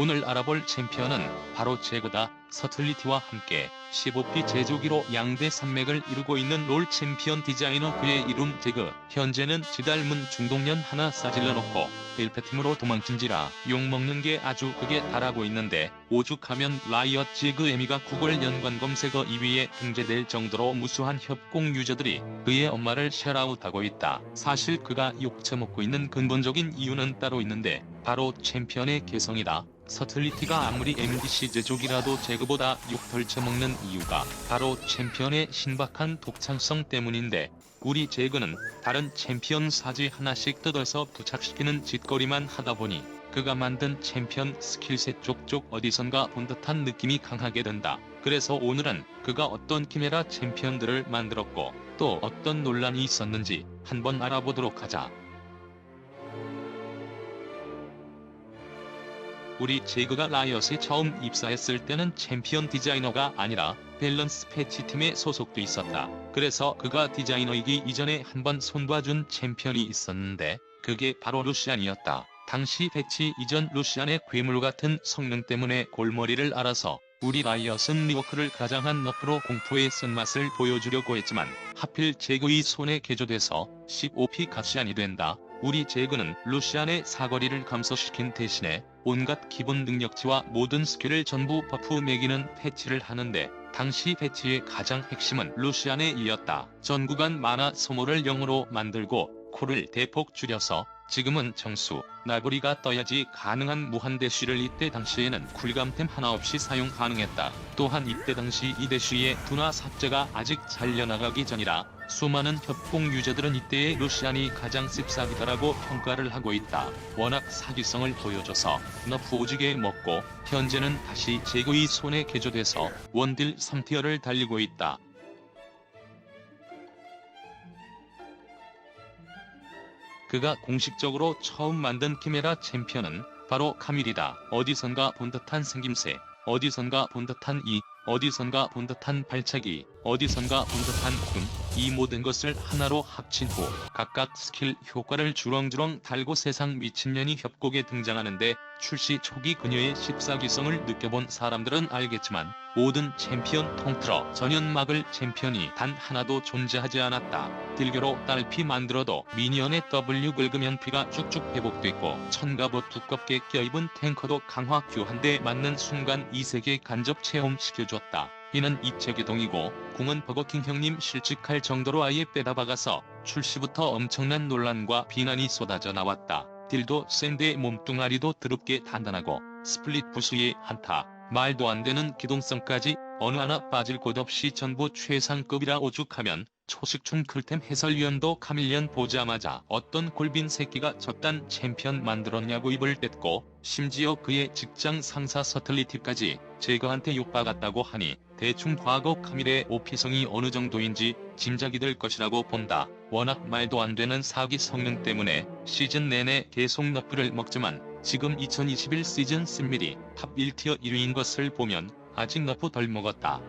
오늘 알아볼 챔피언은 바로 제그다. 서틀리티와 함께 15피 제조기로 양대 산맥을 이루고 있는 롤 챔피언 디자이너 그의 이름 제그. 현재는 지닮은 중동년 하나 싸질러 놓고 빌페팀으로 도망친지라 욕먹는 게 아주 극에 달하고 있는데 오죽하면 라이엇 지그 에미가 구글 연관 검색어 2위에 등재될 정도로 무수한 협공 유저들이 그의 엄마를 샤라웃하고 있다. 사실 그가 욕처먹고 있는 근본적인 이유는 따로 있는데 바로 챔피언의 개성이다. 서틀리티가 아무리 MDC 제조기라도 제 그보다 욕 덜 처먹는 이유가 바로 챔피언의 신박한 독창성 때문인데 우리 제그는 다른 챔피언 사지 하나씩 뜯어서 부착시키는 짓거리만 하다 보니 그가 만든 챔피언 스킬셋 쪽쪽 어디선가 본 듯한 느낌이 강하게 든다. 그래서 오늘은 그가 어떤 키메라 챔피언들을 만들었고 또 어떤 논란이 있었는지 한번 알아보도록 하자. 우리 제그가 라이엇에 처음 입사했을 때는 챔피언 디자이너가 아니라 밸런스 패치팀에 소속돼 있었다. 그래서 그가 디자이너이기 이전에 한번 손봐준 챔피언이 있었는데 그게 바로 루시안이었다. 당시 패치 이전 루시안의 괴물 같은 성능 때문에 골머리를 앓아서 우리 라이엇은 리워크를 가장한 너프로 공포의 쓴맛을 보여주려고 했지만 하필 제그의 손에 개조돼서 15피 가시안이 된다. 우리 제그는 루시안의 사거리를 감소시킨 대신에 온갖 기본 능력치와 모든 스킬을 전부 버프 매기는 패치를 하는데 당시 패치의 가장 핵심은 루시안에 이었다. 전 구간 만화 소모를 0으로 만들고 콜을 대폭 줄여서 지금은 정수, 나구리가 떠야지 가능한 무한대쉬를 이때 당시에는 쿨감템 하나 없이 사용 가능했다. 또한 이때 당시 이 대쉬의 둔화 삭제가 아직 잘려나가기 전이라 수많은 협공 유저들은 이때의 루시안이 가장 씁싸기다라고 평가를 하고 있다. 워낙 사기성을 보여줘서 너프 오지게 먹고 현재는 다시 제거의 손에 개조돼서 원딜 3티어를 달리고 있다. 그가 공식적으로 처음 만든 키메라 챔피언은 바로 카밀이다. 어디선가 본 듯한 생김새, 어디선가 본 듯한 이, 어디선가 본 듯한 발차기, 어디선가 본 듯한 군, 이 모든 것을 하나로 합친 후 각각 스킬 효과를 주렁주렁 달고 세상 미친년이 협곡에 등장하는데 출시 초기 그녀의 십사기성을 느껴본 사람들은 알겠지만 모든 챔피언 통틀어 전연막을 챔피언이 단 하나도 존재하지 않았다. 딜교로 딸피 만들어도 미니언의 W 긁으면 피가 쭉쭉 회복됐고 천갑옷 두껍게 껴입은 탱커도 강화 대 맞는 순간 이 세계 간접 체험시켜줬다. 이는 입체기동이고 궁은 버거킹 형님 실직할 정도로 아예 빼다 박아서 출시부터 엄청난 논란과 비난이 쏟아져 나왔다. 딜도 센데 몸뚱아리도 드럽게 단단하고 스플릿 부수의 한타 말도 안 되는 기동성까지 어느 하나 빠질 곳 없이 전부 최상급이라 오죽하면 초식충 클템 해설위원도 카밀리언 보자마자 어떤 골빈 새끼가 저딴 챔피언 만들었냐고 입을 뗐고 심지어 그의 직장 상사 서틀리티까지 제거한테 욕박았다고 하니 대충 과거 카밀의 오피성이 어느 정도인지 짐작이 될 것이라고 본다. 워낙 말도 안 되는 사기 성능 때문에 시즌 내내 계속 너프를 먹지만 지금 2021 시즌 씀밀이 탑 1티어 1위인 것을 보면 아직 너프 덜 먹었다.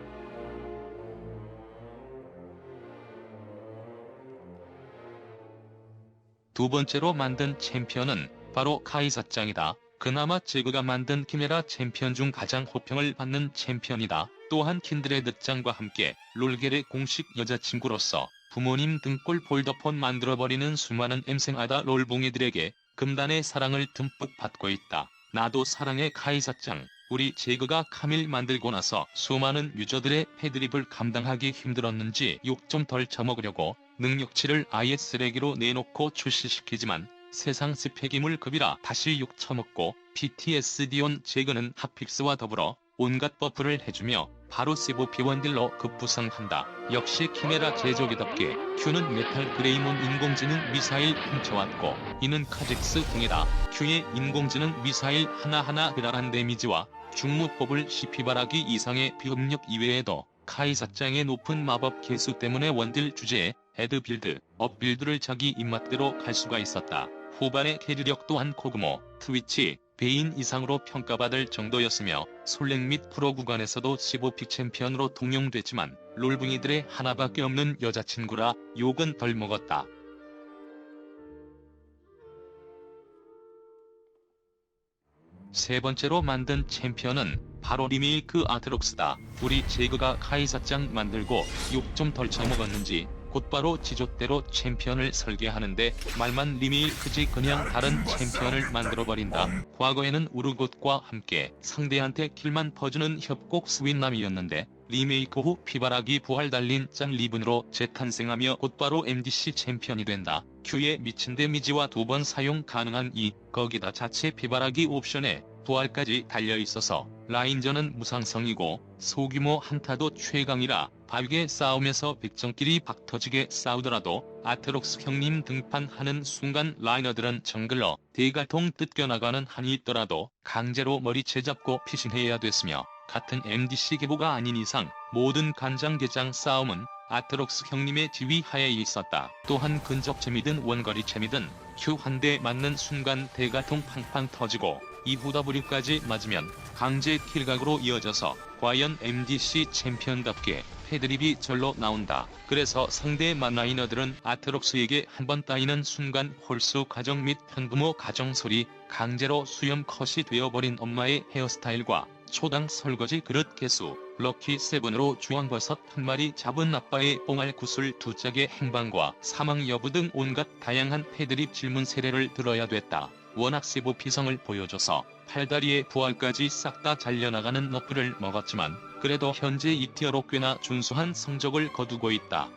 두 번째로 만든 챔피언은 바로 카이사짱이다. 그나마 제그가 만든 키메라 챔피언 중 가장 호평을 받는 챔피언이다. 또한 킨드레드짱과 함께 롤겔의 공식 여자친구로서 부모님 등골 폴더폰 만들어버리는 수많은 엠생아다 롤봉이들에게 금단의 사랑을 듬뿍 받고 있다. 나도 사랑의 카이사짱. 우리 제그가 카밀 만들고 나서 수많은 유저들의 패드립을 감당하기 힘들었는지 욕 좀 덜 처먹으려고 능력치를 아예 쓰레기로 내놓고 출시시키지만 세상 스펙이물 급이라 다시 욕 처먹고 PTSD온 제그는 핫픽스와 더불어 온갖 버프를 해주며 바로 15P 원딜로 급부상한다. 역시 키메라 제조기답게 Q는 메탈 그레이몬 인공지능 미사일 훔쳐왔고 이는 카직스 궁이다. Q의 인공지능 미사일 하나하나 그랄한 데미지와 중무법을 시피바라기 이상의 비흡력 이외에도 카이사짱의 높은 마법 개수 때문에 원딜 주제에 헤드 빌드, 업 빌드를 자기 입맛대로 갈 수가 있었다. 후반의 캐리력 또한 코그모, 트위치, 베인 이상으로 평가받을 정도였으며 솔랭 및 프로 구간에서도 15픽 챔피언으로 통용됐지만 롤붕이들의 하나밖에 없는 여자친구라 욕은 덜 먹었다. 세 번째로 만든 챔피언은 바로 리메이크 아트록스다. 우리 제그가 카이사짱 만들고 욕 좀 덜 처먹었는지 곧바로 지조대로 챔피언을 설계하는데 말만 리메이크지 그냥 다른 챔피언을 만들어버린다. 과거에는 우르곳과 함께 상대한테 킬만 퍼주는 협곡 스윗남이었는데 리메이크 후 피바라기 부활 달린 짠 리븐으로 재탄생하며 곧바로 MDC 챔피언이 된다. Q의 미친 데미지와 두 번 사용 가능한 이 거기다 자체 피바라기 옵션에 부활까지 달려있어서 라인전은 무상성이고 소규모 한타도 최강이라 바위게 싸움에서 백정끼리 박터지게 싸우더라도 아트록스 형님 등판하는 순간 라이너들은 정글러 대갈통 뜯겨나가는 한이 있더라도 강제로 머리채 잡고 피신해야 됐으며 같은 MDC 계보가 아닌 이상 모든 간장게장 싸움은 아트록스 형님의 지휘 하에 있었다. 또한 근접 재미든 원거리 재미든 Q 한대 맞는 순간 대가통 팡팡 터지고 이후 W까지 맞으면 강제 킬각으로 이어져서 과연 MDC 챔피언답게 패드립이 절로 나온다. 그래서 상대 만라이너들은 아트록스에게 한 번 따이는 순간 홀수 가정 및 현부모 가정 소리 강제로 수염 컷이 되어버린 엄마의 헤어스타일과 초당 설거지 그릇 개수, 럭키 세븐으로 주황버섯 한 마리 잡은 아빠의 뽕알 구슬 두 짝의 행방과 사망 여부 등 온갖 다양한 패드립 질문 세례를 들어야 됐다. 워낙 세부 피성을 보여줘서 팔다리의 부활까지 싹 다 잘려나가는 너프를 먹었지만 그래도 현재 이티어로 꽤나 준수한 성적을 거두고 있다.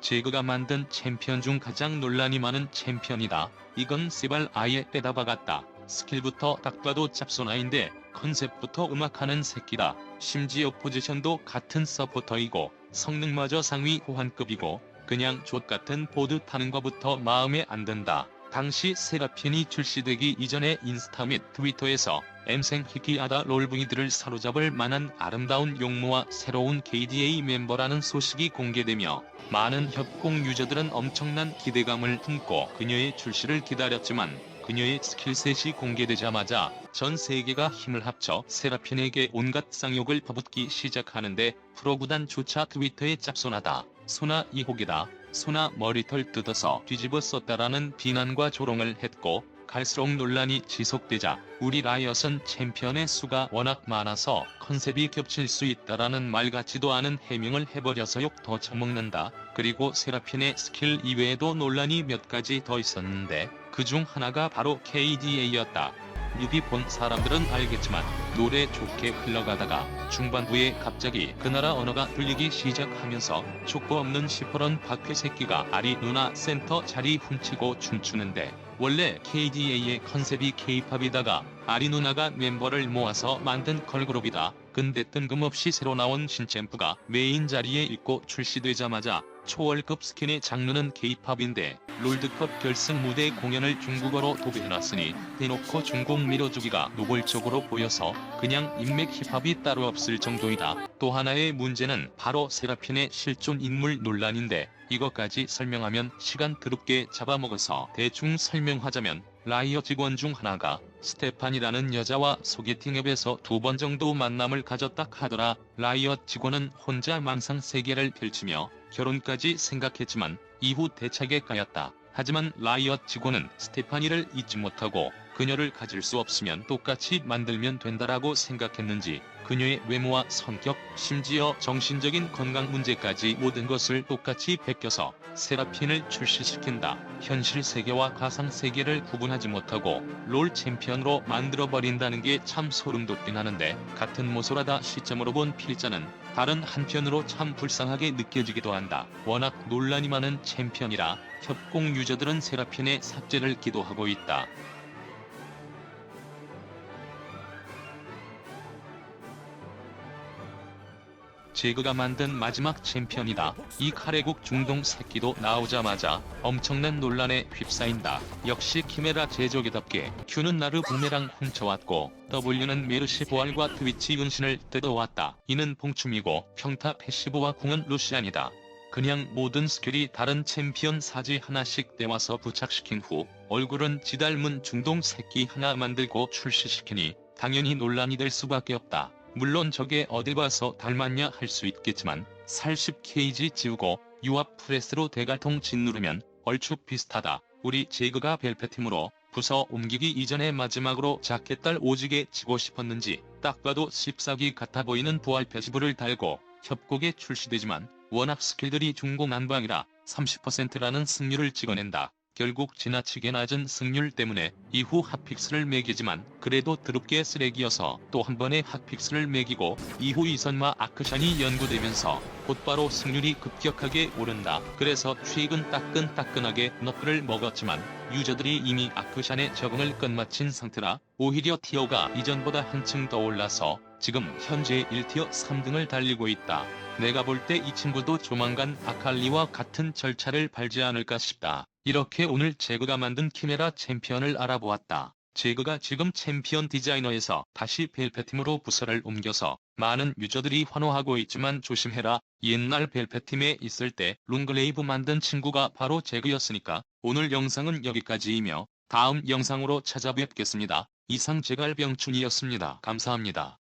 제그가 만든 챔피언 중 가장 논란이 많은 챔피언이다. 이건 세발 아예 떼다 박았다. 스킬부터 딱 봐도 짭소나인데 컨셉부터 음악하는 새끼다. 심지어 포지션도 같은 서포터이고 성능마저 상위 호환급이고 그냥 족같은 보드 타는 거부터 마음에 안 든다. 당시 세라핀이 출시되기 이전에 인스타 및 트위터에서 엠생 히키하다 롤붕이들을 사로잡을 만한 아름다운 용모와 새로운 KDA 멤버라는 소식이 공개되며 많은 협공 유저들은 엄청난 기대감을 품고 그녀의 출시를 기다렸지만 그녀의 스킬셋이 공개되자마자 전 세계가 힘을 합쳐 세라핀에게 온갖 쌍욕을 퍼붓기 시작하는데 프로구단조차 트위터에 짭소나다. 소나 이혹이다. 소나 머리털 뜯어서 뒤집어 썼다라는 비난과 조롱을 했고 갈수록 논란이 지속되자 우리 라이엇은 챔피언의 수가 워낙 많아서 컨셉이 겹칠 수 있다라는 말 같지도 않은 해명을 해버려서 욕 더 처먹는다. 그리고 세라핀의 스킬 이외에도 논란이 몇 가지 더 있었는데 그 중 하나가 바로 KDA였다. 뮤비 본 사람들은 알겠지만 노래 좋게 흘러가다가 중반부에 갑자기 그 나라 언어가 들리기 시작하면서 족보 없는 시퍼런 박회 새끼가 아리 누나 센터 자리 훔치고 춤추는데 원래 KDA의 컨셉이 K-팝이다가 아리 누나가 멤버를 모아서 만든 걸그룹이다. 근데 뜬금없이 새로 나온 신챔프가 메인 자리에 있고 출시되자마자 초월급 스킨의 장르는 K-팝인데 롤드컵 결승 무대 공연을 중국어로 도배해놨으니 대놓고 중국 밀어주기가 노골적으로 보여서 그냥 인맥 힙합이 따로 없을 정도이다. 또 하나의 문제는 바로 세라핀의 실존 인물 논란인데 이것까지 설명하면 시간 드럽게 잡아먹어서 대충 설명하자면 라이어 직원 중 하나가 스테판이라는 여자와 소개팅 앱에서 두 번 정도 만남을 가졌다 하더라. 라이엇 직원은 혼자 망상 세계를 펼치며 결혼까지 생각했지만 이후 대차게 까였다. 하지만 라이엇 직원은 스테파니를 잊지 못하고 그녀를 가질 수 없으면 똑같이 만들면 된다라고 생각했는지 그녀의 외모와 성격, 심지어 정신적인 건강 문제까지 모든 것을 똑같이 베껴서 세라핀을 출시시킨다. 현실 세계와 가상 세계를 구분하지 못하고 롤 챔피언으로 만들어버린다는 게 참 소름 돋긴 하는데 같은 모소라다 시점으로 본 필자는 다른 한편으로 참 불쌍하게 느껴지기도 한다. 워낙 논란이 많은 챔피언이라 협공 유저들은 세라핀의 삭제를 기도하고 있다. 제그가 만든 마지막 챔피언이다. 이 카레국 중동 새끼도 나오자마자 엄청난 논란에 휩싸인다. 역시 키메라 제조기답게 Q는 나르 부메랑 훔쳐왔고 W는 메르시 보알과 트위치 윤신을 뜯어왔다. 이는 봉춤이고 평타 패시브와 궁은 루시안이다. 그냥 모든 스킬이 다른 챔피언 사지 하나씩 떼와서 부착시킨 후 얼굴은 지닮은 중동 새끼 하나 만들고 출시시키니 당연히 논란이 될 수밖에 없다. 물론 저게 어딜 봐서 닮았냐 할 수 있겠지만 살 10kg 지우고 유압 프레스로 대갈통 짓누르면 얼추 비슷하다. 우리 제그가 벨페팀으로 부서 옮기기 이전에 마지막으로 자켓달 오지게 치고 싶었는지 딱 봐도 14기 같아 보이는 부활 패시브를 달고 협곡에 출시되지만 워낙 스킬들이 중공난방이라 30%라는 승률을 찍어낸다. 결국 지나치게 낮은 승률 때문에 이후 핫픽스를 매기지만 그래도 드럽게 쓰레기여서 또 한 번의 핫픽스를 매기고 이후 이선마 아크샨이 연구되면서 곧바로 승률이 급격하게 오른다. 그래서 최근 따끈따끈하게 너프를 먹었지만 유저들이 이미 아크샨에 적응을 끝마친 상태라 오히려 티어가 이전보다 한층 더 올라서 지금 현재 1티어 3등을 달리고 있다. 내가 볼 때 이 친구도 조만간 아칼리와 같은 절차를 밟지 않을까 싶다. 이렇게 오늘 제그가 만든 키메라 챔피언을 알아보았다. 제그가 지금 챔피언 디자이너에서 다시 벨페팀으로 부서를 옮겨서 많은 유저들이 환호하고 있지만 조심해라. 옛날 벨페팀에 있을 때 룬글레이브 만든 친구가 바로 제그였으니까 오늘 영상은 여기까지이며 다음 영상으로 찾아뵙겠습니다. 이상 제갈병춘이었습니다. 감사합니다.